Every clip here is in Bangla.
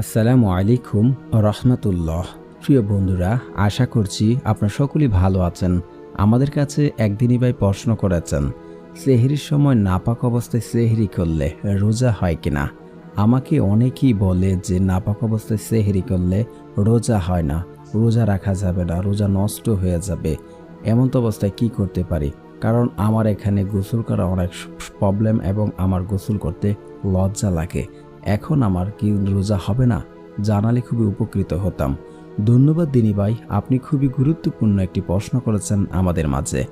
আসসালামু আলাইকুম রহমতুল্লাহ। প্রিয় বন্ধুরা, আশা করছি আপনারা সকলেই ভালো আছেন। আমাদের কাছে একদিনই ভাই প্রশ্ন করেছেন, সেহরির সময় নাপাক অবস্থায় সেহরি করলে রোজা হয় কিনা? আমাকে অনেকেই বলে যে নাপাক অবস্থায় সেহরি করলে রোজা হয় না, রোজা রাখা যাবে না, রোজা নষ্ট হয়ে যাবে। এমন তো অবস্থায় কি করতে পারি? কারণ আমার এখানে গোসল করা অনেক প্রবলেম এবং আমার গোসল করতে লজ্জা লাগে। এখন আমার কি রোজা হবে না, জানালে খুবই উপকৃত হতাম। ধন্যবাদ দিনী ভাই, আপনি খুবই গুরুত্বপূর্ণ একটি প্রশ্ন করেছেন আমাদের মাঝে।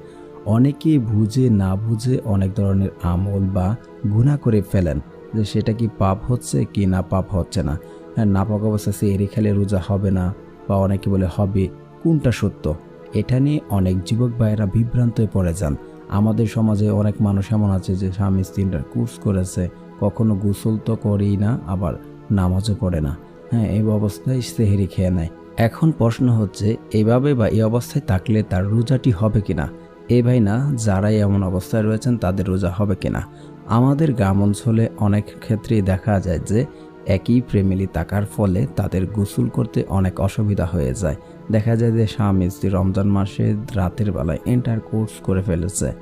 অনেকে বুঝে না বুঝে অনেক ধরনের আমল বা গুণা করে ফেলেন, যে সেটা কি পাপ হচ্ছে কি না পাপ হচ্ছে না। হ্যাঁ নাপাক অবস্থা সে এড়ে খেলে রোজা হবে না বা অনেকে বলে হবে, কোনটা সত্য? এটা নিয়ে অনেক যুবক ভাইয়েরা বিভ্রান্ত হয়ে পড়ে যান। আমাদের সমাজে অনেক মানুষ এমন আছে যে স্বামী স্ত্রীরা কোর্স করেছে কখনো গোসল তো করেই না, আবার নামাজও পড়ে না। হ্যাঁ এই অবস্থায় সেহেরি খেয়ে নেয়। এখন প্রশ্ন হচ্ছে, এভাবে বা এই অবস্থায় থাকলে তার রোজাটি হবে কিনা? এই ভাই না, যারাই এমন অবস্থায় রয়েছেন, তাদের রোজা হবে কিনা? আমাদের গ্রাম অঞ্চলে অনেক ক্ষেত্রেই দেখা যায় যে, একই প্রেমিলি থাকার ফলে তাদের গোসল করতে অনেক অসুবিধা হয়ে যায়। দেখা যায় যে, স্বামী স্ত্রী রমজান মাসে রাতের বেলায় এন্টার কোর্স করে ফেলেছে।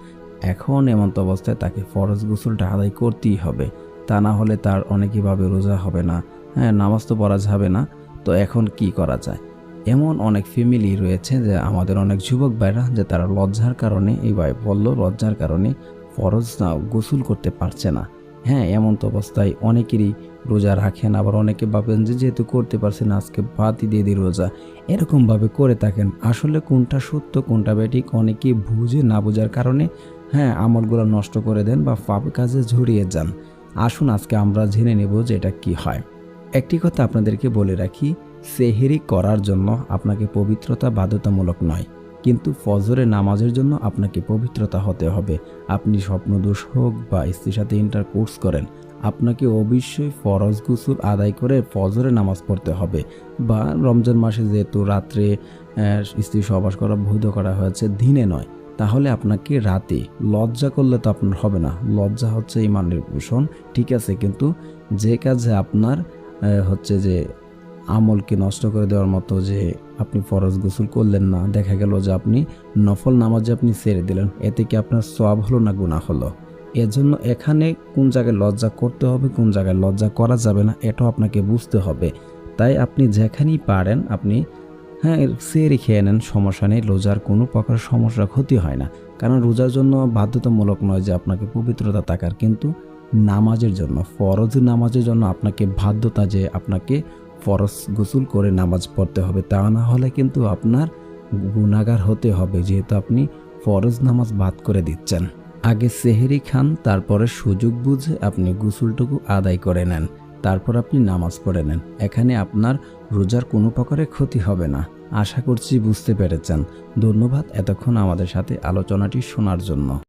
এখন এমন অবস্থায় তাকে ফরজ গোসলটা আদায় করতেই হবে। তা না হলে তার অনেকইভাবে রোজা হবে না। হ্যাঁ নামাজ তো পড়া যাবে না। তো এখন কি করা যায়? এমন অনেক ফ্যামিলি রয়েছে যে আমাদের অনেক যুবক ভাইরা যে তারা লজ্জার কারণে, এই ভাই বলল, লজ্জার কারণে ফরজ না, গোসল করতে পারছে না। হ্যাঁ এমন তো অবস্থায় অনেকেরই রোজা রাখেন, আবার অনেকে ভাবেন যে যেহেতু করতে পারছেন আজকে বাদই দিয়ে দিই রোজা। এরকমভাবে করে থাকেন। আসলে কোনটা সত্য, কোনটা বেঠিক অনেকে বুঝে না বোঝার কারণে হ্যাঁ আমলগুলো নষ্ট করে দেন বা পাপ কাজে ঝরিয়ে যান। আসুন আজকে আমরা জেনে নেব যে এটা কি হয়। একটি কথা আপনাদেরকে বলে রাখি, সেহেরি করার জন্য আপনাকে পবিত্রতা বাধ্যতামূলক নয়, কিন্তু ফজরে নামাজের জন্য আপনাকে পবিত্রতা হতে হবে। আপনি স্বপ্নদোষ হোক বা স্ত্রীর সাথে ইন্টার কোর্স করেন, আপনাকে অবশ্যই ফরজ গুসুল আদায় করে ফজরে নামাজ পড়তে হবে বা রমজান মাসে যেহেতু রাত্রে স্ত্রী সবাস করা বৈধ করা হয়েছে, দিনে নয়। তাহলে আপনাকে রাতে লজ্জা করলে তো আপনার হবে না। লজ্জা হচ্ছে ইমানের ভূষণ ঠিক আছে, কিন্তু যে কাজে আপনার হচ্ছে যে আমলকে নষ্ট করে দেওয়ার মতো যে আপনি ফরজ গোসল করলেন না, দেখা গেল যে আপনি নফল নামাজে আপনি ছেড়ে দিলেন, এতে কি আপনার সব হলো না গুণা হলো? এজন্য এখানে কোন জায়গায় লজ্জা করতে হবে, কোন জায়গায় লজ্জা করা যাবে না, এটাও আপনাকে বুঝতে হবে। তাই আপনি যেখানেই পারেন, আপনি হ্যাঁ সেরে খেয়ে নেন, সমস্যা নেই। রোজার কোনো প্রকার সমস্যা ক্ষতি হয় না। কারণ রোজার জন্য বাধ্যতামূলক নয় যে আপনাকে পবিত্রতা থাকার, কিন্তু নামাজের জন্য, ফরজ নামাজের জন্য আপনাকে বাধ্যতা যে আপনাকে ফরজ গোসল করে নামাজ পড়তে হবে, তা না হলে কিন্তু আপনার গুণাগার হতে হবে, যেহেতু আপনি ফরজ নামাজ বাদ করে দিচ্ছেন। আগে সেহেরি খান, তারপরে সুযোগ বুঝে আপনি গোসলটুকু আদায় করে নেন, তারপর আপনি নামাজ পড়ে নেন। এখানে আপনার রোজার কোনো প্রকারে ক্ষতি হবে না। আশা করছি বুঝতে পেরেছেন। ধন্যবাদ এতক্ষণ আমাদের সাথে আলোচনাটি শোনার জন্য।